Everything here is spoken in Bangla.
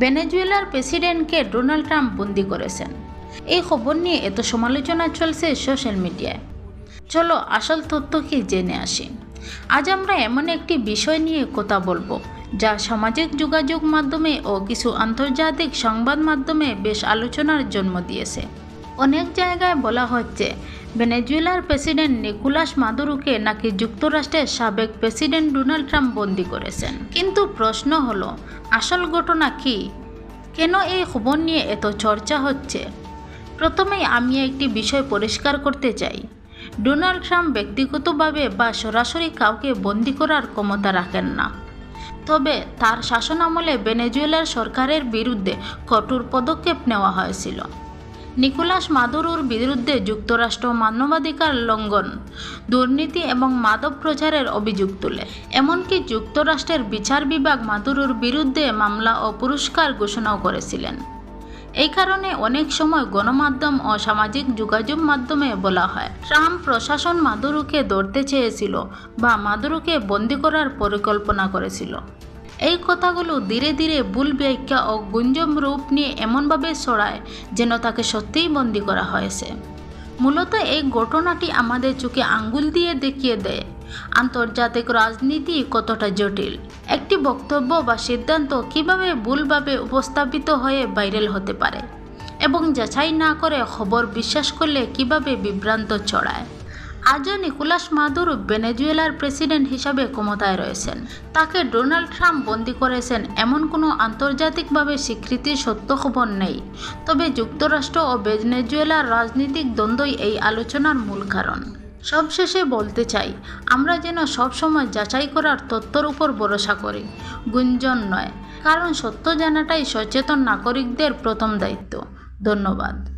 ভেনেজুয়েলার প্রেসিডেন্টকে ডোনাল্ড ট্রাম্প বন্দি করেছেন এই খবর নিয়ে এত সমালোচনা চলছে সোশ্যাল মিডিয়ায় চলো আসল তথ্য কি জেনে আসি। আজ আমরা এমন একটি বিষয় নিয়ে কথা বলব, যা সামাজিক যোগাযোগ মাধ্যমে ও কিছু আন্তর্জাতিক সংবাদ মাধ্যমে বেশ আলোচনার জন্ম দিয়েছে। অনেক জায়গায় বলা হচ্ছে, ভেনেজুয়েলার প্রেসিডেন্ট নিকোলাস মাদুরুকে নাকি যুক্তরাষ্ট্রের সাবেক প্রেসিডেন্ট ডোনাল্ড ট্রাম্প বন্দি করেছেন। কিন্তু প্রশ্ন হলো, আসল ঘটনা কি? কেন এই খবর নিয়ে এত চর্চা হচ্ছে? প্রথমেই আমি একটি বিষয় পরিষ্কার করতে চাই। ডোনাল্ড ট্রাম্প ব্যক্তিগতভাবে বা সরাসরি কাউকে বন্দি করার ক্ষমতা রাখেন না। তবে তার শাসনামলে ভেনেজুয়েলার সরকারের বিরুদ্ধে কঠোর পদক্ষেপ নেওয়া হয়েছিল। নিকোলাস মাদুরোর বিরুদ্ধে যুক্তরাষ্ট্র মানবাধিকার লঙ্ঘন, দুর্নীতি এবং মাদক প্রচারের অভিযোগ তুলে। এমনকি যুক্তরাষ্ট্রের বিচার বিভাগ মাদুরোর বিরুদ্ধে মামলা ও পুরস্কার ঘোষণাও করেছিলেন। এই কারণে অনেক সময় গণমাধ্যম ও সামাজিক যোগাযোগ মাধ্যমে বলা হয়, ট্রাম্প প্রশাসন মাদুরোকে ধরতে চেয়েছিল বা মাদুরোকে বন্দি করার পরিকল্পনা করেছিল। এই কথাগুলো ধীরে ধীরে ভুল ব্যাখ্যা ও গুঞ্জম রূপ নিয়ে এমনভাবে ছড়ায় যেন তাকে সত্যিই বন্দি করা হয়েছে। মূলত এই ঘটনাটি আমাদের চোখে আঙ্গুল দিয়ে দেখিয়ে দেয়, আন্তর্জাতিক রাজনীতি কতটা জটিল, একটি বক্তব্য বা সিদ্ধান্ত কীভাবে ভুলভাবে উপস্থাপিত হয়ে ভাইরাল হতে পারে, এবং যাচাই না করে খবর বিশ্বাস করলে কীভাবে বিভ্রান্ত ছড়ায়। আজও নিকোলাস মাদুরো ভেনেজুয়েলার প্রেসিডেন্ট হিসাবে ক্ষমতায় রয়েছেন। তাকে ডোনাল্ড ট্রাম্প বন্দি করেছেন এমন কোনো আন্তর্জাতিকভাবে স্বীকৃতির সত্য খবর নেই। তবে যুক্তরাষ্ট্র ও ভেনেজুয়েলার রাজনৈতিক দ্বন্দ্বই এই আলোচনার মূল কারণ। সবশেষে বলতে চাই, আমরা যেন সবসময় যাচাই করার তথ্যর উপর ভরসা করি। গুঞ্জন নয়, কারণ সত্য জানাটাই সচেতন নাগরিকদের প্রথম দায়িত্ব। ধন্যবাদ।